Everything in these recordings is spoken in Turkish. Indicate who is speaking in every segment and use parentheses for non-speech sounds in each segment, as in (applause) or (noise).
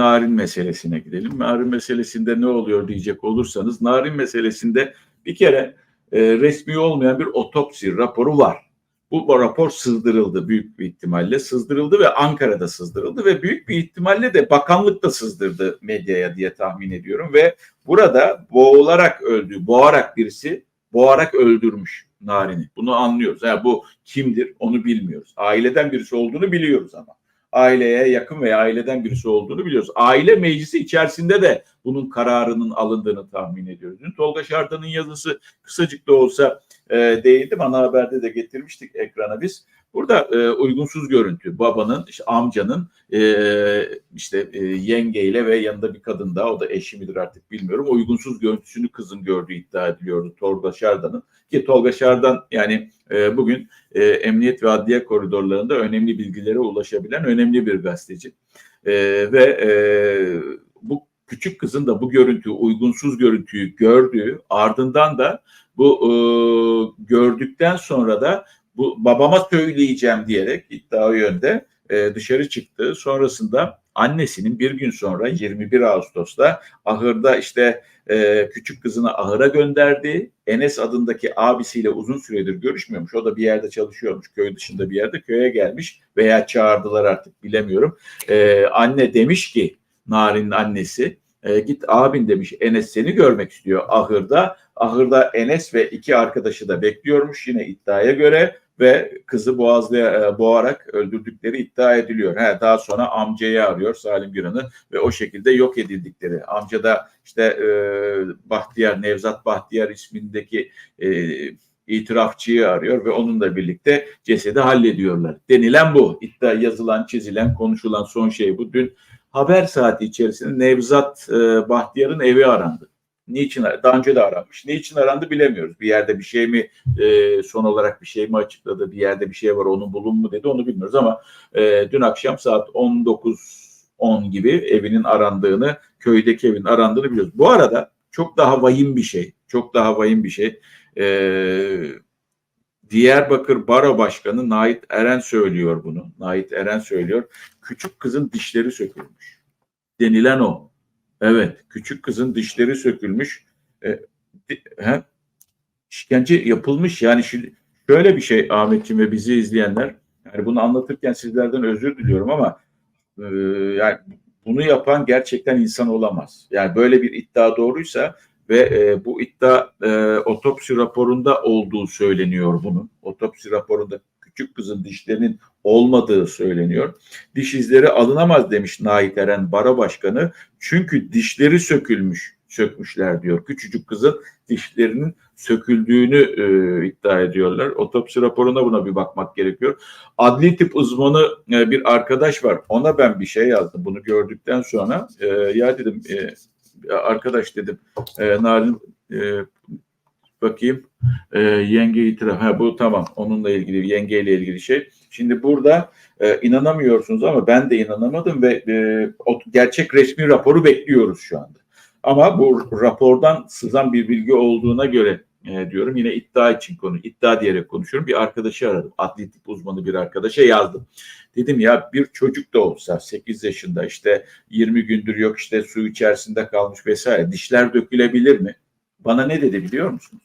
Speaker 1: narin meselesine gidelim. Narin meselesinde ne oluyor diyecek olursanız, narin meselesinde bir kere e, resmi olmayan bir otopsi raporu var. Bu rapor sızdırıldı büyük bir ihtimalle. Sızdırıldı ve Ankara'da sızdırıldı ve büyük bir ihtimalle de bakanlık da sızdırdı medyaya diye tahmin ediyorum. Ve burada boğularak öldü, boğarak birisi boğarak öldürmüş Narin'i. Bunu anlıyoruz. Yani bu kimdir onu bilmiyoruz. Aileden birisi olduğunu biliyoruz ama aileye yakın veya aileden birisi olduğunu biliyoruz. Aile meclisi içerisinde de bunun kararının alındığını tahmin ediyoruz. Dün Tolga Şardan'ın yazısı kısacık da olsa e, değindim. Ana haberde de getirmiştik ekrana biz. Burada e, uygunsuz görüntü babanın, işte amcanın e, işte e, yengeyle ve yanında bir kadın daha o da eşi midir artık bilmiyorum. Uygunsuz görüntüsünü kızın gördüğü iddia ediliyordu Tolga Şardan'ın. Ki Tolga Şardan yani e, bugün e, emniyet ve adliye koridorlarında önemli bilgilere ulaşabilen önemli bir gazeteci. E, ve e, küçük kızın da bu görüntüyü, uygunsuz görüntüyü gördüğü ardından da bu e, gördükten sonra da bu babama söyleyeceğim diyerek iddia yönde e, dışarı çıktı. Sonrasında annesinin bir gün sonra 21 Ağustos'ta ahırda işte e, küçük kızını ahıra gönderdi. Enes adındaki abisiyle uzun süredir görüşmüyormuş. O da bir yerde çalışıyormuş. Köy dışında bir yerde köye gelmiş veya çağırdılar artık bilemiyorum. E, anne demiş ki Narin'in annesi e, git abin demiş Enes seni görmek istiyor ahırda. Ahırda Enes ve iki arkadaşı da bekliyormuş yine iddiaya göre ve kızı boğazlaya, e, boğarak öldürdükleri iddia ediliyor. He, daha sonra amcayı arıyor Salim Güran'ı ve o şekilde yok edildikleri. Amca da işte e, Bahtiyar, Nevzat Bahtiyar ismindeki e, itirafçıyı arıyor ve onunla birlikte cesedi hallediyorlar. Denilen bu. İddia yazılan, çizilen, konuşulan son şey bu. Dün haber saati içerisinde Nevzat e, Bahtiyar'ın evi arandı. Niçin daha önce de aranmış. Niçin arandı bilemiyoruz. Bir yerde bir şey mi e, son olarak bir şey mi açıkladı? Bir yerde bir şey var onun bulun mu dedi onu bilmiyoruz ama e, dün akşam saat 19 10 gibi evinin arandığını, köydeki evin arandığını biliyoruz. Bu arada çok daha vahim bir şey. Çok daha vahim bir şey. Ee, Diyarbakır Baro Başkanı Nait Eren söylüyor bunu. Nait Eren söylüyor. Küçük kızın dişleri sökülmüş. Denilen o. Evet, küçük kızın dişleri sökülmüş. E, he? İşkence yapılmış. Yani şimdi şöyle bir şey Ahmetciğim ve bizi izleyenler. Yani bunu anlatırken sizlerden özür diliyorum ama e, yani bunu yapan gerçekten insan olamaz. Yani böyle bir iddia doğruysa ve e, bu iddia e, otopsi raporunda olduğu söyleniyor bunun. Otopsi raporunda küçük kızın dişlerinin olmadığı söyleniyor. Diş izleri alınamaz demiş Nait Eren Bara Başkanı. Çünkü dişleri sökülmüş, sökmüşler diyor. Küçücük kızın dişlerinin söküldüğünü e, iddia ediyorlar. Otopsi raporuna buna bir bakmak gerekiyor. Adli tip uzmanı e, bir arkadaş var. Ona ben bir şey yazdım. Bunu gördükten sonra e, ya dedim e, arkadaş dedim e, Narin e, bakayım e, yenge itiraf. Ha bu tamam onunla ilgili yengeyle ilgili şey. Şimdi burada e, inanamıyorsunuz ama ben de inanamadım ve e, o gerçek resmi raporu bekliyoruz şu anda. Ama bu rapordan sızan bir bilgi olduğuna göre e, diyorum yine iddia için konu iddia diyerek konuşuyorum. Bir arkadaşı aradım. Adli tip uzmanı bir arkadaşa yazdım. Dedim ya bir çocuk da olsa 8 yaşında işte 20 gündür yok işte su içerisinde kalmış vesaire dişler dökülebilir mi? Bana ne dedi biliyor musunuz?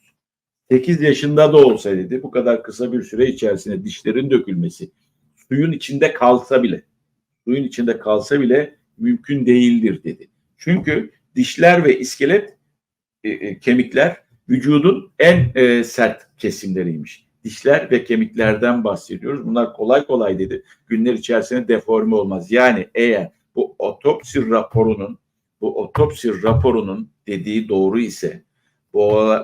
Speaker 1: 8 yaşında da olsa dedi bu kadar kısa bir süre içerisinde dişlerin dökülmesi suyun içinde kalsa bile suyun içinde kalsa bile mümkün değildir dedi. Çünkü dişler ve iskelet e, e, kemikler vücudun en e, sert kesimleriymiş. Dişler ve kemiklerden bahsediyoruz. Bunlar kolay kolay dedi. Günler içerisinde deforme olmaz. Yani eğer bu otopsi raporunun bu otopsi raporunun dediği doğru ise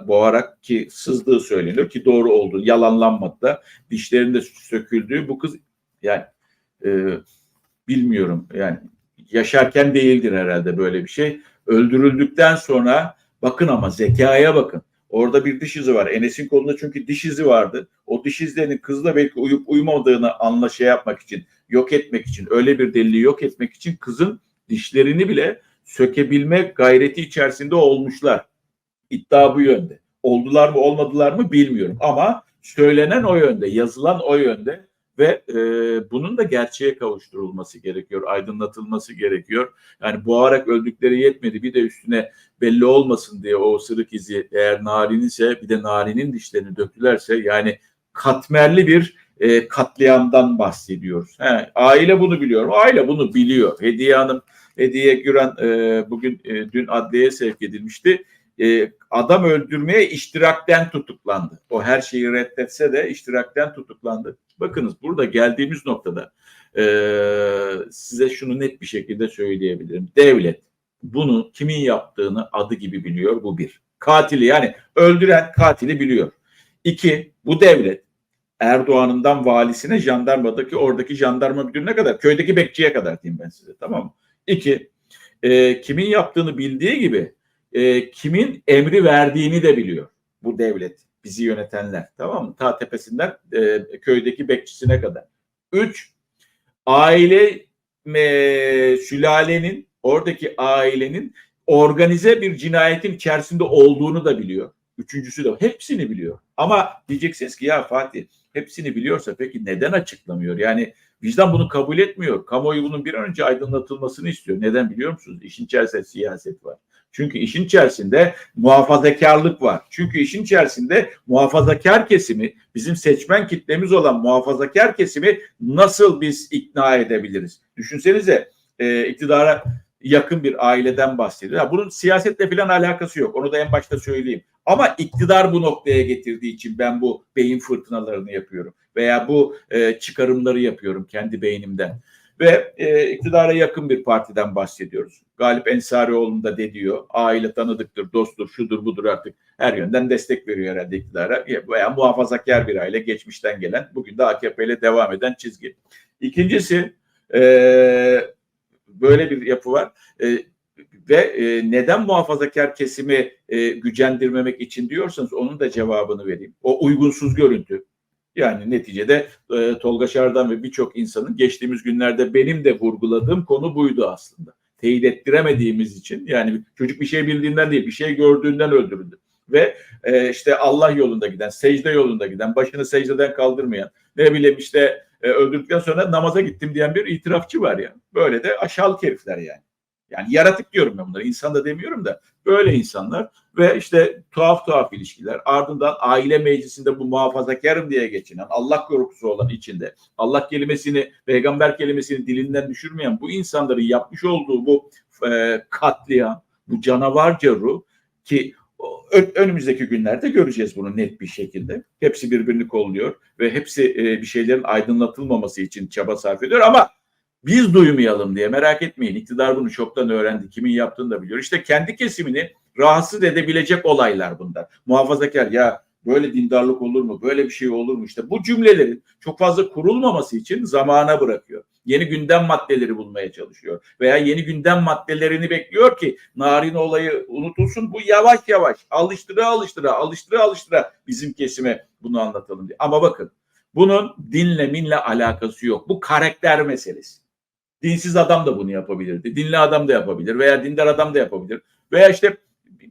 Speaker 1: boğarak ki sızdığı söyleniyor ki doğru oldu. Yalanlanmadı da dişlerinde söküldüğü bu kız yani e, bilmiyorum yani yaşarken değildir herhalde böyle bir şey. Öldürüldükten sonra bakın ama zekaya bakın. Orada bir diş izi var. Enes'in kolunda çünkü diş izi vardı. O diş izlerinin kızla belki uyup uyumadığını anla şey yapmak için, yok etmek için, öyle bir delili yok etmek için kızın dişlerini bile sökebilme gayreti içerisinde olmuşlar. İddia bu yönde. Oldular mı olmadılar mı bilmiyorum ama söylenen o yönde, yazılan o yönde ve e, bunun da gerçeğe kavuşturulması gerekiyor, aydınlatılması gerekiyor. Yani boğarak öldükleri yetmedi bir de üstüne belli olmasın diye o ısırık izi eğer narin ise bir de narinin dişlerini döktülerse yani katmerli bir e, katliamdan bahsediyoruz. He, aile bunu biliyor, aile bunu biliyor. Hediye Hanım, Hediye Güran e, bugün e, dün adliyeye sevk edilmişti e, adam öldürmeye iştirakten tutuklandı. O her şeyi reddetse de iştirakten tutuklandı. Bakınız burada geldiğimiz noktada e, size şunu net bir şekilde söyleyebilirim. Devlet bunu kimin yaptığını adı gibi biliyor bu bir. Katili yani öldüren katili biliyor. İki bu devlet Erdoğan'ından valisine jandarmadaki oradaki jandarma müdürüne kadar köydeki bekçiye kadar diyeyim ben size tamam mı? İki e, kimin yaptığını bildiği gibi e, kimin emri verdiğini de biliyor bu devlet, bizi yönetenler. Tamam mı? Ta tepesinden e, köydeki bekçisine kadar. Üç, aile e, sülalenin, oradaki ailenin organize bir cinayetin içerisinde olduğunu da biliyor. Üçüncüsü de hepsini biliyor. Ama diyeceksiniz ki ya Fatih hepsini biliyorsa peki neden açıklamıyor? Yani vicdan bunu kabul etmiyor. Kamuoyu bunun bir an önce aydınlatılmasını istiyor. Neden biliyor musunuz? İşin içerisinde siyaset var. Çünkü işin içerisinde muhafazakarlık var. Çünkü işin içerisinde muhafazakar kesimi, bizim seçmen kitlemiz olan muhafazakar kesimi nasıl biz ikna edebiliriz? Düşünsenize e, iktidara yakın bir aileden bahsediyor. Bunun siyasetle falan alakası yok. Onu da en başta söyleyeyim. Ama iktidar bu noktaya getirdiği için ben bu beyin fırtınalarını yapıyorum. Veya bu e, çıkarımları yapıyorum kendi beynimden ve e, iktidara yakın bir partiden bahsediyoruz. Galip Ensarioğlu'nun da dediyor. Aile tanıdıktır, dosttur, şudur budur artık her yönden destek veriyor herhalde iktidara. Veya muhafazakar bir aile geçmişten gelen, bugün de AKP ile devam eden çizgi. İkincisi e, böyle bir yapı var. E, ve e, neden muhafazakar kesimi e, gücendirmemek için diyorsanız onun da cevabını vereyim. O uygunsuz görüntü, yani neticede e, Tolga Şardan ve birçok insanın geçtiğimiz günlerde benim de vurguladığım konu buydu aslında. Teyit ettiremediğimiz için yani çocuk bir şey bildiğinden değil bir şey gördüğünden öldürüldü. Ve e, işte Allah yolunda giden, secde yolunda giden, başını secdeden kaldırmayan, ne bileyim işte e, öldürdükten sonra namaza gittim diyen bir itirafçı var ya. Böyle de aşağılık herifler yani. Yani yaratık diyorum ben bunları. İnsan da demiyorum da böyle insanlar ve işte tuhaf tuhaf ilişkiler. Ardından aile meclisinde bu muhafazakarım diye geçinen, Allah korkusu olan içinde, Allah kelimesini, peygamber kelimesini dilinden düşürmeyen bu insanların yapmış olduğu bu e, katliam, bu canavarca ruh ki önümüzdeki günlerde göreceğiz bunu net bir şekilde. Hepsi birbirini kolluyor ve hepsi e, bir şeylerin aydınlatılmaması için çaba sarf ediyor ama biz duymayalım diye merak etmeyin. İktidar bunu çoktan öğrendi. Kimin yaptığını da biliyor. İşte kendi kesimini rahatsız edebilecek olaylar bunlar. Muhafazakar ya böyle dindarlık olur mu? Böyle bir şey olur mu? İşte bu cümlelerin çok fazla kurulmaması için zamana bırakıyor. Yeni gündem maddeleri bulmaya çalışıyor. Veya yeni gündem maddelerini bekliyor ki narin olayı unutulsun. Bu yavaş yavaş alıştıra alıştıra alıştıra alıştıra bizim kesime bunu anlatalım diye. Ama bakın bunun dinle minle alakası yok. Bu karakter meselesi. Dinsiz adam da bunu yapabilirdi. Dinli adam da yapabilir veya dindar adam da yapabilir. Veya işte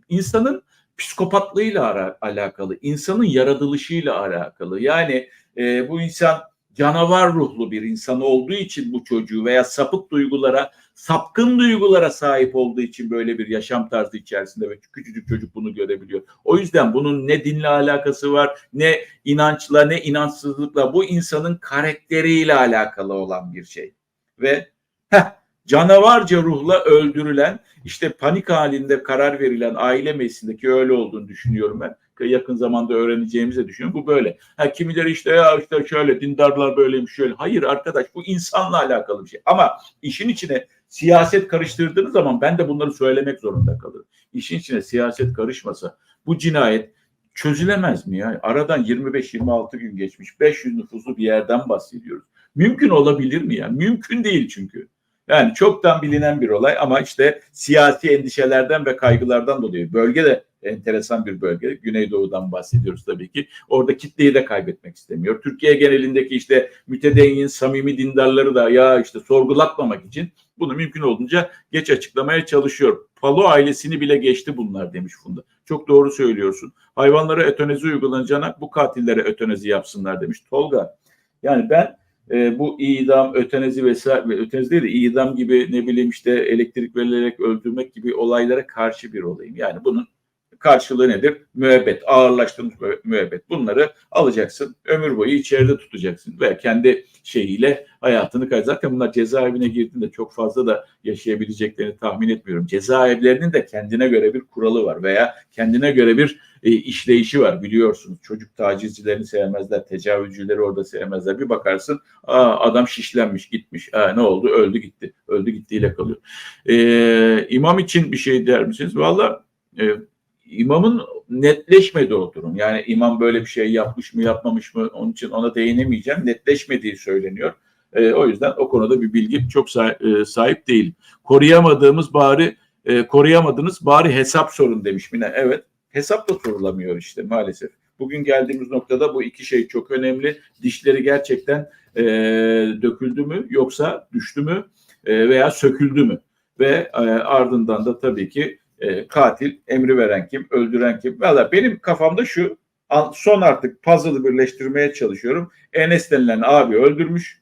Speaker 1: insanın psikopatlığıyla ara, alakalı, insanın yaratılışıyla alakalı. Yani e, bu insan canavar ruhlu bir insan olduğu için bu çocuğu veya sapık duygulara, sapkın duygulara sahip olduğu için böyle bir yaşam tarzı içerisinde ve küçücük çocuk bunu görebiliyor. O yüzden bunun ne dinle alakası var, ne inançla, ne inançsızlıkla bu insanın karakteriyle alakalı olan bir şey. Ve Heh, canavarca ruhla öldürülen işte panik halinde karar verilen aile meclisindeki öyle olduğunu düşünüyorum ben. Yakın zamanda öğreneceğimizi düşünüyorum. Bu böyle. Ha, kimileri işte ya işte şöyle dindarlar böyleymiş şöyle. Hayır arkadaş bu insanla alakalı bir şey. Ama işin içine siyaset karıştırdığınız zaman ben de bunları söylemek zorunda kalırım. İşin içine siyaset karışmasa bu cinayet çözülemez mi ya? Aradan 25-26 gün geçmiş 500 nüfuslu bir yerden bahsediyoruz. Mümkün olabilir mi ya? Mümkün değil çünkü. Yani çoktan bilinen bir olay ama işte siyasi endişelerden ve kaygılardan dolayı bölge de enteresan bir bölge. Güneydoğu'dan bahsediyoruz tabii ki. Orada kitleyi de kaybetmek istemiyor. Türkiye genelindeki işte mütedeyyin, samimi dindarları da ya işte sorgulatmamak için bunu mümkün olduğunca geç açıklamaya çalışıyor. Palo ailesini bile geçti bunlar demiş Funda. Çok doğru söylüyorsun. Hayvanlara ötenezi uygulanacağına bu katillere ötenezi yapsınlar demiş Tolga. Yani ben e, bu idam, ötenezi vesaire, ötenezi değil de idam gibi ne bileyim işte elektrik verilerek öldürmek gibi olaylara karşı bir olayım. Yani bunun karşılığı nedir? Müebbet, ağırlaştırılmış müe- müebbet. Bunları alacaksın, ömür boyu içeride tutacaksın ve kendi şeyiyle hayatını kay. Zaten bunlar cezaevine girdiğinde çok fazla da yaşayabileceklerini tahmin etmiyorum. Cezaevlerinin de kendine göre bir kuralı var veya kendine göre bir e, işleyişi var biliyorsunuz. Çocuk tacizcilerini sevmezler, tecavüzcüleri orada sevmezler. Bir bakarsın aa, adam şişlenmiş gitmiş. Aa, ne oldu? Öldü gitti. Öldü gittiğiyle kalıyor. Ee, imam için bir şey der misiniz? Valla e, imamın netleşmedi o durum. Yani imam böyle bir şey yapmış mı yapmamış mı onun için ona değinemeyeceğim. Netleşmediği söyleniyor. E, o yüzden o konuda bir bilgi çok sa- e, sahip değilim. Koruyamadığımız bari e, koruyamadınız bari hesap sorun demiş Mine. Evet hesap da sorulamıyor işte maalesef. Bugün geldiğimiz noktada bu iki şey çok önemli. Dişleri gerçekten e, döküldü mü yoksa düştü mü e, veya söküldü mü? Ve e, ardından da tabii ki e, katil, emri veren kim, öldüren kim? Valla benim kafamda şu son artık puzzle'ı birleştirmeye çalışıyorum. Enes denilen abi öldürmüş.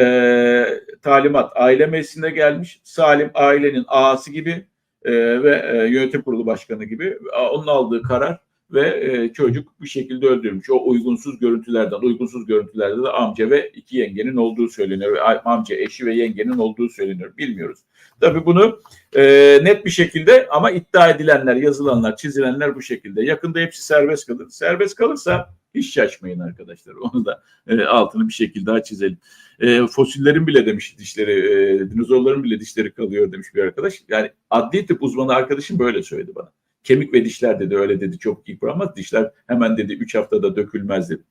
Speaker 1: E, talimat aile meclisine gelmiş. Salim ailenin ağası gibi e, ve e, yönetim kurulu başkanı gibi onun aldığı karar ve e, çocuk bir şekilde öldürmüş. O uygunsuz görüntülerden, uygunsuz görüntülerde de amca ve iki yengenin olduğu söyleniyor. Amca, eşi ve yengenin olduğu söyleniyor. Bilmiyoruz. Tabii bunu e, net bir şekilde ama iddia edilenler, yazılanlar, çizilenler bu şekilde. Yakında hepsi serbest kalır. Serbest kalırsa hiç şaşmayın arkadaşlar. (laughs) Onu da e, altını bir şekilde daha çizelim. E, fosillerin bile demiş dişleri, e, dinozorların bile dişleri kalıyor demiş bir arkadaş. Yani adli tıp uzmanı arkadaşım böyle söyledi bana. Kemik ve dişler dedi öyle dedi çok yıpranmaz. Dişler hemen dedi 3 haftada dökülmez dedi.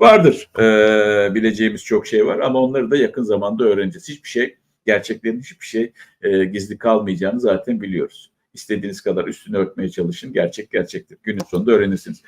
Speaker 1: Vardır e, bileceğimiz çok şey var ama onları da yakın zamanda öğreneceğiz. Hiçbir şey gerçeklerin hiçbir şey e, gizli kalmayacağını zaten biliyoruz. İstediğiniz kadar üstünü örtmeye çalışın. Gerçek gerçektir. Günün sonunda öğrenirsiniz.